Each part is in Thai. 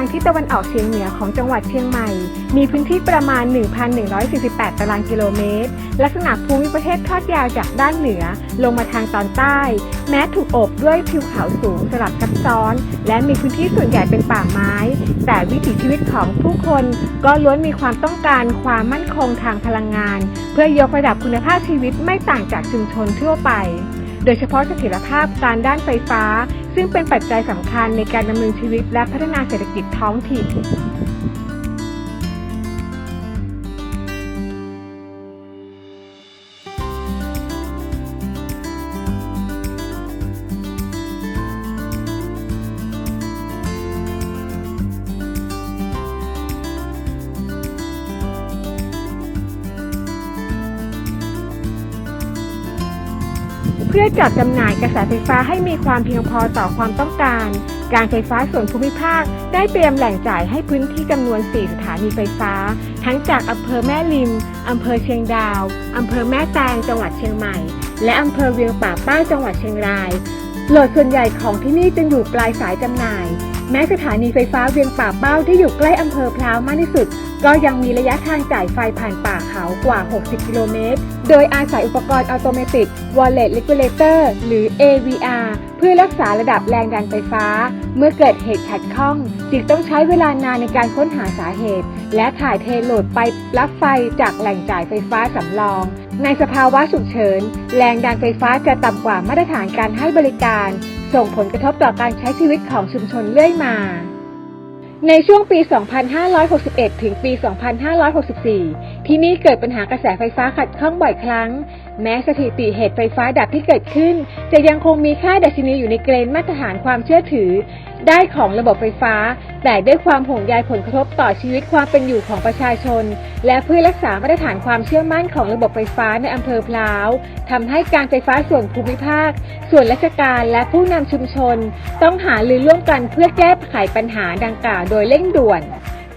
ทางทิศตะวันออกเฉียงเหนือของจังหวัดเชียงใหม่ มีพื้นที่ประมาณ 1,148 ตารางกิโลเมตร ลักษณะภูมิประเทศทอดยาวจากด้านเหนือ ลงมาทางตอนใต้ แม้ถูกอบด้วยทิวเขาสูงสลับซับซ้อน และมีพื้นที่ส่วนใหญ่เป็นป่าไม้ แต่วิถีชีวิตของผู้คนก็ล้วนมีความต้องการความมั่นคงทางพลังงาน เพื่อยกระดับคุณภาพชีวิตไม่ต่างจากชุมชนทั่วไป โดยเฉพาะเสถียรภาพการด้านไฟฟ้า ซึ่งเป็นปัจจัยสำคัญในการดำเนินชีวิตและพัฒนาเศรษฐกิจท้องถิ่น พื่อจัดจำหน่ายกระแสไฟฟ้าให้มีความเพียงพอต่อความต้องการ การไฟฟ้าส่วนภูมิภาค ได้เตรียมแหล่งจ่ายให้พื้นที่จำนวน 4 สถานีไฟฟ้า ทั้งจากอำเภอแม่ริมอำเภอเชียงดาวอำเภอแม่แตงจังหวัดเชียงใหม่ และอำเภอเวียงป่าเป้าจังหวัดเชียงรายโหลดส่วนใหญ่ของที่นี่จึงอยู่ปลายสายจำหน่าย แม้สถานีไฟฟ้าเวียงป่าเป้าที่อยู่ใกล้อำเภอพร้าวมากที่สุด ก็ยังมีระยะทางจ่ายไฟผ่านป่าเขากว่า 60 กิโลเมตร โดยอาศัยอุปกรณ์อัตโนมัติ Wallet Regulator หรือ AVR เพื่อรักษาระดับแรงดันไฟฟ้า เมื่อเกิดเหตุขัดข้อง จึงต้องใช้เวลานานในการค้นหาสาเหตุ และถ่ายเทโหลดไปปลั๊กไฟจากแหล่งจ่ายไฟฟ้าสำรอง ในสภาวะฉุกเฉิน แรงดันไฟฟ้าจะต่ำกว่ามาตรฐานการให้บริการ ส่งผลกระทบต่อการใช้ชีวิตของชุมชนเรื่อยมา ในช่วงปี 2561 ถึงปี 2564 ที่นี่เกิดปัญหากระแสไฟฟ้าขัดข้องบ่อยครั้ง แม้สถิติเหตุไฟฟ้าดับที่เกิดขึ้น จะยังคงมีค่าดัชนีอยู่ในเกณฑ์มาตรฐานความเชื่อถือ ได้ของระบบไฟฟ้า แต่ด้วยความห่วงใยผลกระทบต่อชีวิตความเป็นอยู่ของประชาชน และเพื่อรักษามาตรฐานความเชื่อมั่นของระบบไฟฟ้าในอำเภอพร้าวทำให้การไฟฟ้าส่วนภูมิภาค ส่วนราชการและผู้นำชุมชน ต้องหารือร่วมกันเพื่อแก้ไขปัญหาดังกล่าวโดยเร่งด่วน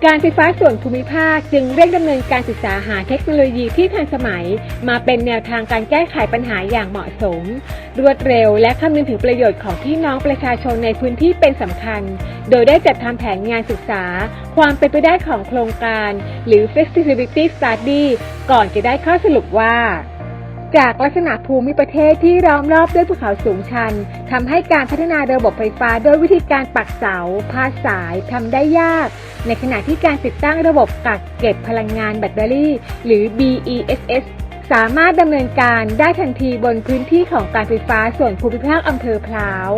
การไฟฟ้าส่วนภูมิภาคจึงเร่งดำเนินการศึกษาหาเทคโนโลยีที่ทันสมัย มาเป็นแนวทางการแก้ไขปัญหาอย่างเหมาะสม รวดเร็วและคำนึงถึงประโยชน์ของพี่น้องประชาชนในพื้นที่เป็นสำคัญ โดยได้จัดทำแผนงานศึกษา ความเป็นไปได้ของโครงการ หรือ feasibility study ก่อนจะได้ข้อสรุปว่า จากลักษณะภูมิประเทศที่ล้อมรอบด้วยภูเขาสูงชันทำให้การพัฒนาระบบไฟฟ้าโดยวิธีการปักเสาพาสายทำได้ยาก ในขณะที่การติดตั้งระบบกักเก็บพลังงานแบตเตอรี่ หรือ BESS สามารถดำเนินการได้ทันทีบนพื้นที่ของการไฟฟ้าส่วนภูมิภาคอำเภอพร้าว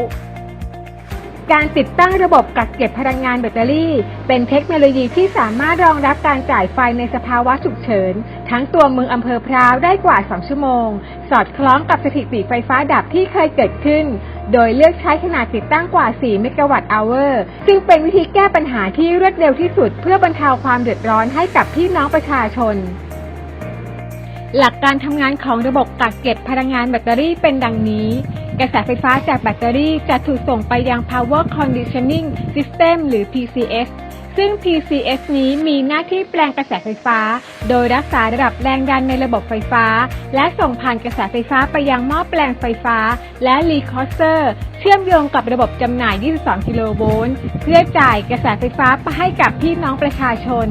การติดตั้งระบบกักเก็บพลังงานแบตเตอรี่ เป็นเทคโนโลยีที่สามารถรองรับการจ่ายไฟในสภาวะฉุกเฉิน ทั้งตัวเมืองอำเภอพร้าวได้กว่า 2 ชั่วโมง สอดคล้องกับสถิติไฟฟ้าดับที่เคยเกิดขึ้น โดยเลือกใช้ขนาดติดตั้งกว่า 4 เมกะวัตต์อเวอร์ ซึ่งเป็นวิธีแก้ปัญหาที่รวดเร็วที่สุด เพื่อบรรเทาความเดือดร้อนให้กับพี่น้องประชาชนหลักการทำงานของระบบกักเก็บพลังงานแบตเตอรี่เป็นดังนี้ กระแสไฟฟ้าจากแบตเตอรี่จะถูกส่งไปยัง Power Conditioning System หรือ PCS ซึ่ง PCS นี้มีหน้าที่แปลงกระแสไฟฟ้า โดยรักษาระดับแรงดันในระบบไฟฟ้า และส่งผ่านกระแสไฟฟ้าไปยังหม้อแปลงไฟฟ้า และรีคอสเตอร์ เชื่อมโยงกับระบบจำหน่าย 22 กิโลโวลต์ เพื่อจ่ายกระแสไฟฟ้าไปให้กับพี่น้องประชาชน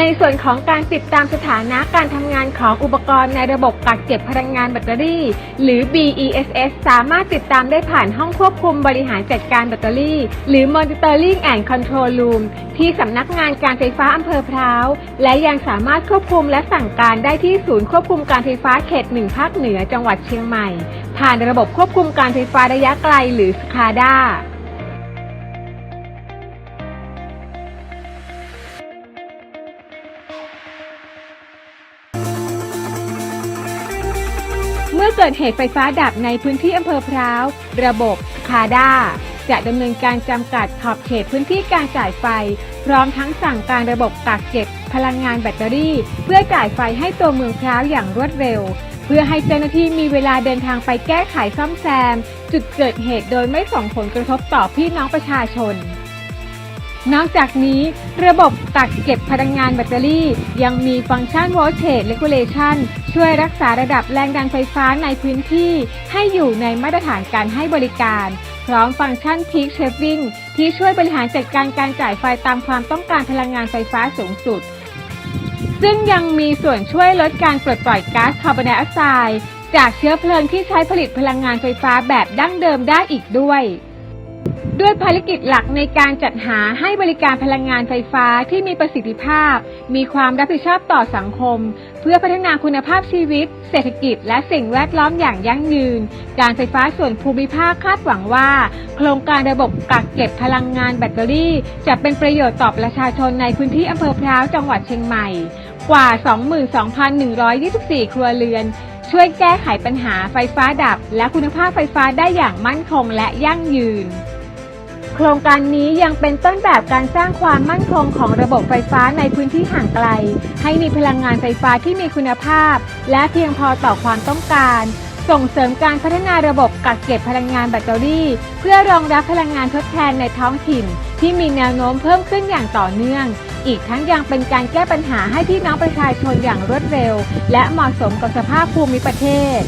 ในส่วนของการติดตามสถานะการทำงานของอุปกรณ์ในระบบกักเก็บพลังงานแบตเตอรี่ หรือ BESS สามารถติดตามได้ผ่านห้องควบคุมบริหารจัดการแบตเตอรี่ หรือ Monitoring and Control Room ที่สำนักงานการไฟฟ้าอำเภอพร้าว และยังสามารถควบคุมและสั่งการได้ที่ศูนย์ควบคุมการไฟฟ้าเขตหนึ่งภาคเหนือจังหวัดเชียงใหม่ ผ่านระบบควบคุมการไฟฟ้าระยะไกลหรือ SCADA เมื่อเกิดเหตุไฟฟ้าดับในพื้นที่อำเภอพร้าว ระบบคาด้าจะดำเนินการจำกัดขอบเขตพื้นที่การจ่ายไฟ พร้อมทั้งสั่งการระบบกักเก็บพลังงานแบตเตอรี่ เพื่อจ่ายไฟให้ตัวเมืองพร้าวอย่างรวดเร็ว เพื่อให้เจ้าหน้าที่มีเวลาเดินทางไปแก้ไขซ่อมแซม จุดเกิดเหตุโดยไม่ส่งผลกระทบต่อพี่น้องประชาชน นอกจากนี้ระบบกักเก็บพลังงานแบตเตอรี่ ยังมีฟังก์ชัน Voltage Regulation ช่วยรักษาระดับแรงดันไฟฟ้าในพื้นที่ ให้อยู่ในมาตรฐานการให้บริการ พร้อมฟังก์ชัน Peak Shaving ที่ช่วยบริหารจัดการการจ่ายไฟตามความต้องการพลังงานไฟฟ้าสูงสุด ซึ่งยังมีส่วนช่วยลดการปลดปล่อยก๊าซคาร์บอนไดออกไซด์จากเชื้อเพลิงที่ใช้ผลิตพลังงานไฟฟ้าแบบดั้งเดิมได้อีกด้วย ด้วยภารกิจหลักในการจัดหาให้บริการพลังงานไฟฟ้าที่มีประสิทธิภาพ มีความรับผิดชอบต่อสังคม เพื่อพัฒนาคุณภาพชีวิต เศรษฐกิจ และสิ่งแวดล้อมอย่างยั่งยืน การไฟฟ้าส่วนภูมิภาคคาดหวังว่า โครงการระบบกักเก็บพลังงานแบตเตอรี่ จะเป็นประโยชน์ต่อประชาชนในพื้นที่อำเภอพร้าวจังหวัดเชียงใหม่ กว่า 22,124 ครัวเรือนช่วยแก้ไขปัญหาไฟฟ้าดับ และคุณภาพไฟฟ้าได้อย่างมั่นคงและยั่งยืน โครงการนี้ยังเป็นต้นแบบการสร้างความมั่นคงของระบบไฟฟ้าในพื้นที่ห่างไกล ให้มีพลังงานไฟฟ้าที่มีคุณภาพ และเพียงพอต่อความต้องการ ส่งเสริมการพัฒนาระบบกักเก็บพลังงานแบตเตอรี่ เพื่อรองรับพลังงานทดแทนในท้องถิ่น ที่มีแนวโน้มเพิ่มขึ้นอย่างต่อเนื่อง อีกทั้งยังเป็นการแก้ปัญหาให้พี่น้องประชาชนอย่างรวดเร็ว และเหมาะสมกับสภาพภูมิประเทศ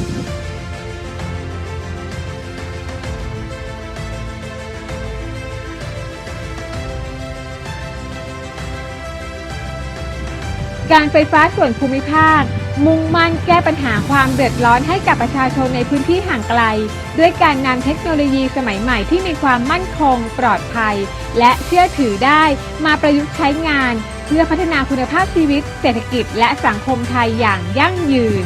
การไฟฟ้าส่วนภูมิภาค มุ่งมั่นแก้ปัญหาความเดือดร้อนให้กับประชาชนในพื้นที่ห่างไกล ด้วยการนำเทคโนโลยีสมัยใหม่ที่มีความมั่นคง ปลอดภัย และเชื่อถือได้มาประยุกต์ใช้งาน เพื่อพัฒนาคุณภาพชีวิต เศรษฐกิจ และสังคมไทยอย่างยั่งยืน